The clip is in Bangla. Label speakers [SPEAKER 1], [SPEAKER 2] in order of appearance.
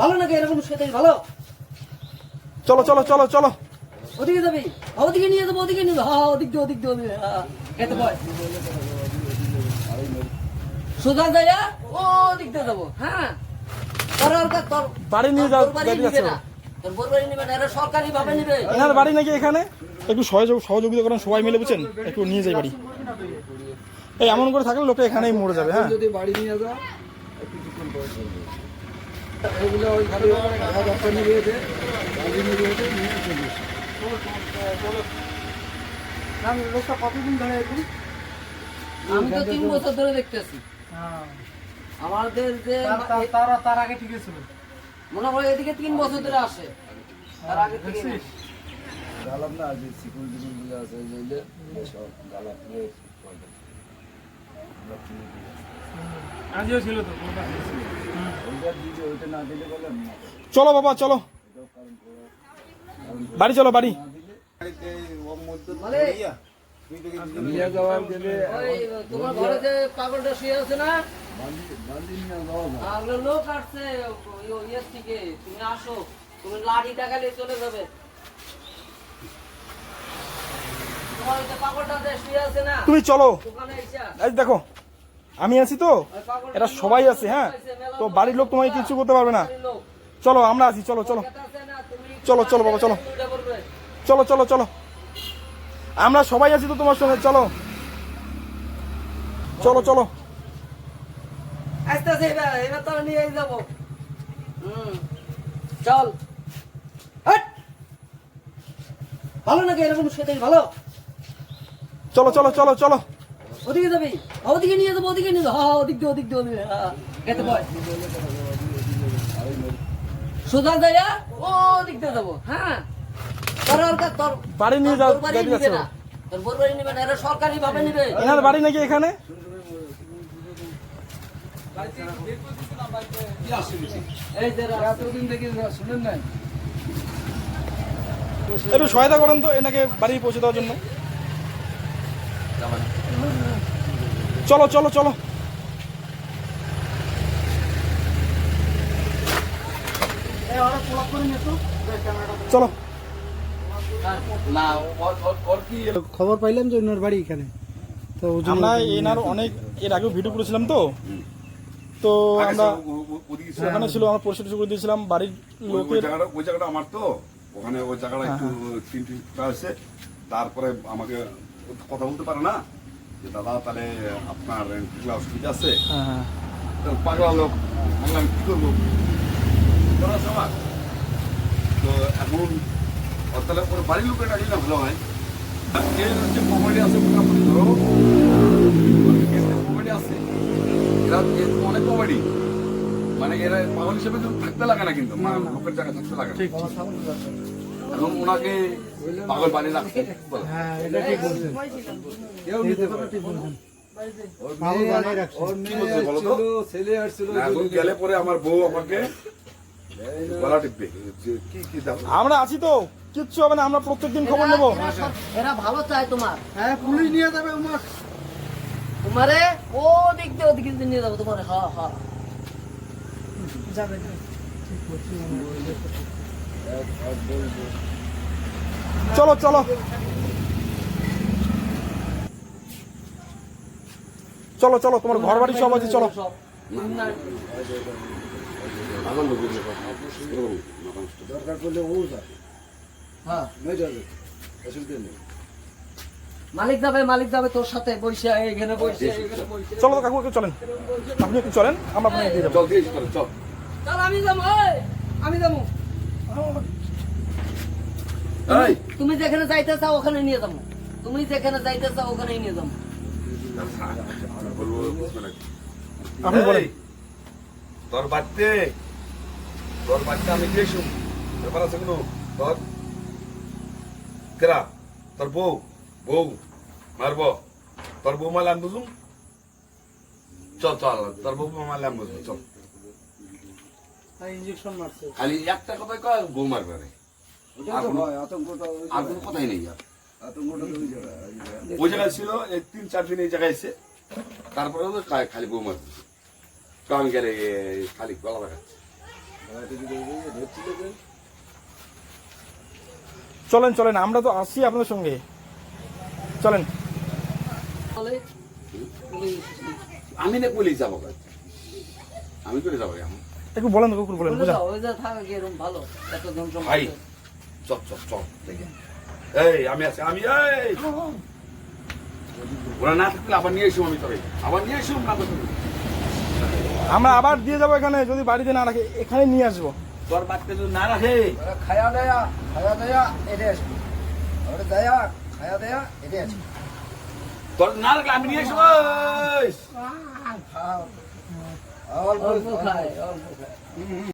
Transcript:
[SPEAKER 1] ভালো নাকি এরকম সেটাই ভালো?
[SPEAKER 2] চলো চলো চলো চলো।
[SPEAKER 1] ওদিকে যাবি? হ্যাঁ, ওদিকে নিয়ে যাব ওদিকে নিয়ে যাব। হ্যাঁ ওদিক দিয়ে ওদিক দিয়ে ওদিক। হ্যাঁ, খেতে পায় সোজা যাইয়া ও দিক দিয়ে যাব। হ্যাঁ। তোর তোর
[SPEAKER 2] বাড়ি নিয়ে যাও,
[SPEAKER 1] বাড়ি নিবে না। তোর বোর বাড়ি নিবে না এরা সরকারি ভাবে নিবে।
[SPEAKER 2] এনার বাড়ি নাকি এখানে? একটু সহযোগ সহযোগিতা করেন সবাই মিলে বুঝছেন? একটু নিয়ে যাই বাড়ি। এই এমন করে থাকলে লোকে এখানেই মরে যাবে হ্যাঁ।
[SPEAKER 3] যদি বাড়ি নিয়ে যাও কিছুক্ষণ পরে চলবে এগুলো ওইখানে নিয়ে চলে।
[SPEAKER 4] লোকটা কতদিন ধরে এরকম?
[SPEAKER 1] আমি তো তিন বছর ধরে দেখতেছি। আমাদের যে
[SPEAKER 4] তার তার আগে ঠিক ছিল
[SPEAKER 1] মনে হয় এদিকে তিন বছর ধরে আসে। তার আগে থেকে না।
[SPEAKER 3] গালাম না যে সিকিউরিটি গুলো আছে যেগুলো সব গালাম নিয়ে আমরা কিনে দিয়ে আসি।
[SPEAKER 2] চলো বাবা চলো। বাড়ি চলো বাড়ি।
[SPEAKER 1] তোমার শুয়ে আছে না তুমি তুমি চলে
[SPEAKER 2] দেখো। আমি আছি তো? এটা সবাই আছে হ্যাঁ? তো বাড়ির লোক তোমাকে কিছু করতে পারবে না। চলো আমরা আছি চলো চলো। চলো, চলো বাবা, চলো। চলো চলো চলো। আমরা সবাই আছি তো তোমার সঙ্গে চলো। চলো চলো।
[SPEAKER 1] চল! ভালো নাকি? এরকম সেটাই ভালো?
[SPEAKER 2] চলো চলো চলো চলো।
[SPEAKER 1] ওদিকে যাবি? হ্যাঁ, ওদিকে নিয়ে যাব ওদিকে নিয়ে যাব। হ্যাঁ ওদিক দিয়ে ওদিক দিয়ে ওদিক। দিয়ে, হ্যাঁ, সোজা যাইয়া ও দিক দিয়ে যাব। হ্যাঁ। তোর তোর
[SPEAKER 2] বাড়ি নিয়ে যাও,
[SPEAKER 1] বোর বাড়ি নিবে না। তোর বোর বাড়ি নিবে না এরা সরকারি ভাবে নিবে।
[SPEAKER 2] এনার বাড়ি নাকি এখানে?
[SPEAKER 1] এই যে
[SPEAKER 3] এতদিন থেকে শুনেন নাই।
[SPEAKER 2] একটু সহায়তা করেন তো এনাকে বাড়ি পৌঁছে দেওয়ার জন্য। চলো চলো চলো। চলো।
[SPEAKER 4] খবর পাইলাম যে ওনার বাড়ি এখানে। তো
[SPEAKER 2] আমরা এনার অনেক এর আগেও ভিডিও করেছিলাম তো। তো আমরা ওখানে ছিল আমরা পরিষ্কার টরিষ্কার করে দিয়েছিলাম বাড়ির লোকের
[SPEAKER 5] জায়গাটা ওই জায়গাটা আমার তো। ওখানে ওই জায়গাটা একটু তিন তিনটা আছে তারপরে আমাকে কথা বলতে পারে না? যে দাদা তাহলে আপনার এগুলা অসুবিধা আছে?
[SPEAKER 2] হ্যাঁ।
[SPEAKER 5] পাগলা লোক বললাম কি করব? করা আমার তো এখন তাহলে ওর বাড়ির লোকের ডাকি না ভালো হয়? এর যে কমেডি আছে মোটামুটি ধরো। কমেডি আছে এরা অনেক কমেডি মানে এরা পাগল হিসেবে থাকতে লাগে না কিন্তু মানে লোকের জায়গায় থাকতে লাগে না। এখন ওনাকে পাগল বানিয়ে রাখছে বলে।
[SPEAKER 4] হ্যাঁ
[SPEAKER 5] আমার বউ আমাকে গলা টিপবে। যে কি কি দাও
[SPEAKER 2] আমরা আছি তো। কিচ্ছু হবে না আমরা প্রত্যেকদিন খবর নেব।
[SPEAKER 1] এরা ভালো চায় তোমার।
[SPEAKER 4] হ্যাঁ পুলিশ নিয়ে যাবে উমার
[SPEAKER 1] তোমারে ও দিক দিয়ে ওদিকে নিয়ে যাব তোমারে। হ্যাঁ হ্যাঁ
[SPEAKER 4] যাবে
[SPEAKER 2] চলো চলো। চলো চলো তোমার ঘর বাড়ি সব আছে চলো।
[SPEAKER 3] দরকার পড়লে ও যাবে
[SPEAKER 1] হ্যাঁ।
[SPEAKER 3] অসুবিধা নেই
[SPEAKER 1] মালিক যাবে মালিক যাবে তোর সাথে বসে এখানে বসে
[SPEAKER 2] চলো তো কাকু একটু চলেন। আপনি একটু চলেন আমরা আপনাকে দিয়ে যাব
[SPEAKER 5] চল দিয়ে চল চল।
[SPEAKER 1] চল আমি যাব আমি যাব। তুমি যেখানে যাইতে চাও ওখানে নিয়ে যাব। তুমি যেখানে যাইতে চাও ওখানে নিয়ে যাব।
[SPEAKER 5] বলব বুঝবে না।
[SPEAKER 2] আপনি বলেন।
[SPEAKER 5] তোর বাড়িতে তোর বাচ্চা আমি কে ব্যাপার আছে কোনো? তোর কেরা? তোর বউ? বউ মারব। তোর বউ মারলে বুঝুম? চল চল তোর বউ মারলে আমি বুঝব চল।
[SPEAKER 4] ইঞ্জেকশন মারছে।
[SPEAKER 5] খালি একটা কথাই কয় বউ মারবে
[SPEAKER 3] ওটা
[SPEAKER 5] আর কোনো- আর কোনো কথাই নেই আর।
[SPEAKER 3] ওই জায়গায়,
[SPEAKER 5] ছিল এই তিন চার দিন এই জায়গায় এসে তারপরে তো খালি- বউ মারবে। তো গেলে খালি গলা
[SPEAKER 3] যে।
[SPEAKER 2] চলেন চলেন আমরা তো আসছি আপনাদের সঙ্গে। চলেন।
[SPEAKER 5] আমি না পুলিশ যাব। আমি করে যাব এখন।
[SPEAKER 2] একটু বলেন কুকুর বলেন বুঝা।
[SPEAKER 1] ভালো। এত
[SPEAKER 5] ভাই চপ চপ এই আমি আছি আমি এই। ওরা না থাকলে আবার নিয়ে এসো আমি তবে আবার নিয়ে এসো না
[SPEAKER 2] আমরা আবার দিয়ে যাব এখানে যদি বাড়িতে না রাখে এখানে নিয়ে আসব।
[SPEAKER 5] তোর বাচ্চা যদি না রাখে?
[SPEAKER 3] খায়া দেয়া খায়া দেয়া এটে আসবে। ওরা দেয়া খায়া দেয়া এটে আসবে।
[SPEAKER 5] তোর না রাখলে আমি নিয়ে
[SPEAKER 3] অল্প
[SPEAKER 1] অল্প খায় অল্প খায়